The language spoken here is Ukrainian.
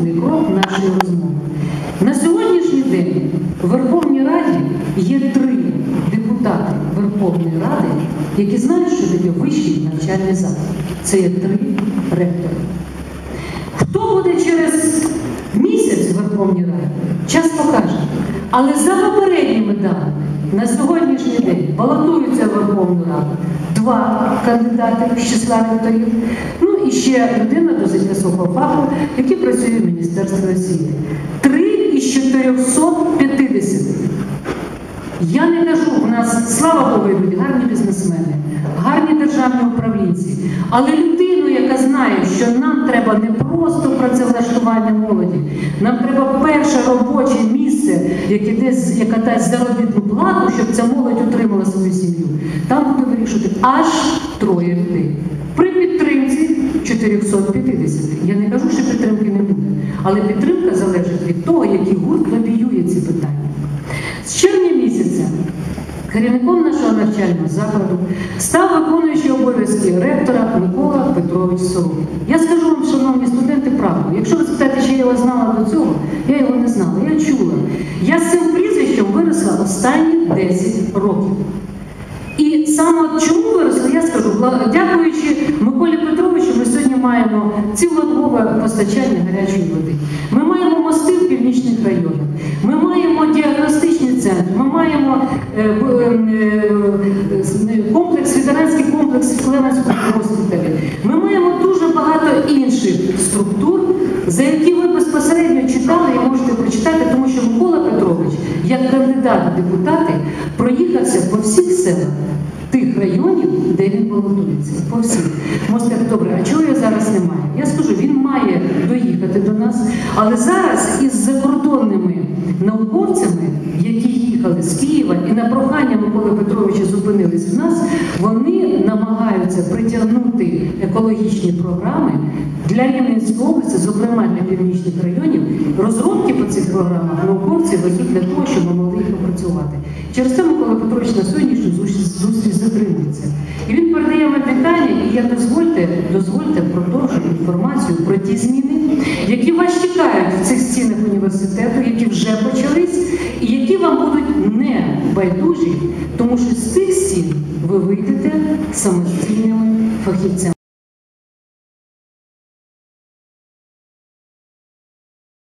наступний крок нашої розмови. На сьогоднішній день в Верховній Раді є три депутати Верховної Ради, які знають, що таке вищий навчальний заклад. Це є три ректори. Хто буде через місяць в Верховній Раді, час покаже. Але за попередніми даними на сьогоднішній день балотуються в Верховну Раду два кандидати з числа ректорів, і ще людина досить високого фаху, який працює в Міністерстві освіти. Три із 450. Я не кажу, у нас, слава Богу, йдуть гарні бізнесмени, гарні державні управлінці. Але людину, яка знає, що нам треба не просто працевлаштування молоді, нам треба перше робоче місце, яке десь, яка дасть заробітну плату, щоб ця молодь отримала свою сім'ю. Там буде вирішувати аж троє людей. При підтримці 450. Я не кажу, що підтримки не буде, але підтримка залежить від того, який гурт лобіює ці питання. З червня місяця керівником нашого навчального закладу став виконуючий обов'язки ректора Микола Петрович Сорокін. Я скажу вам, шановні студенти, правду. Якщо ви спитаєте, чи я його знала до цього, я його не знала, я чула. Я з цим прізвищем виросла останні 10 років. І саме чому виросли, я скажу, дякуючи Миколі Петровичу, маємо цілодобове постачання гарячої води. Ми маємо мости в північних районах, ми маємо діагностичний центр, ми маємо е, е, е, комплекс, ветеранський комплекс в Клеменському госпіталі. Ми маємо дуже багато інших структур, за які ви безпосередньо читали і можете прочитати, тому що Микола Петрович, як кандидат в депутати, проїхався по всіх селах тих районів, де він балотується. По всіх. Можна добре, а чого його зараз немає? Я скажу, він має доїхати до нас, але зараз із закордонними науковцями, які їхали з Києва і на прохання Миколи Петровича зупинились в нас, вони намагаються притягнути екологічні програми для Рівненської області, зокрема для північних районів. Розробки по цих програмах науковці ведуть для того, щоб ми могли їх опрацювати. Через це Микола Петрович на сьогоднішню зустріч затримується. І він передає вам вітання, і я дозвольте, дозвольте інформацію про ті зміни, які вас чекають в цих стінах університету, які вже почались, і які вам будуть не байдужі, тому що з цих стін ви вийдете самостійними фахівцями.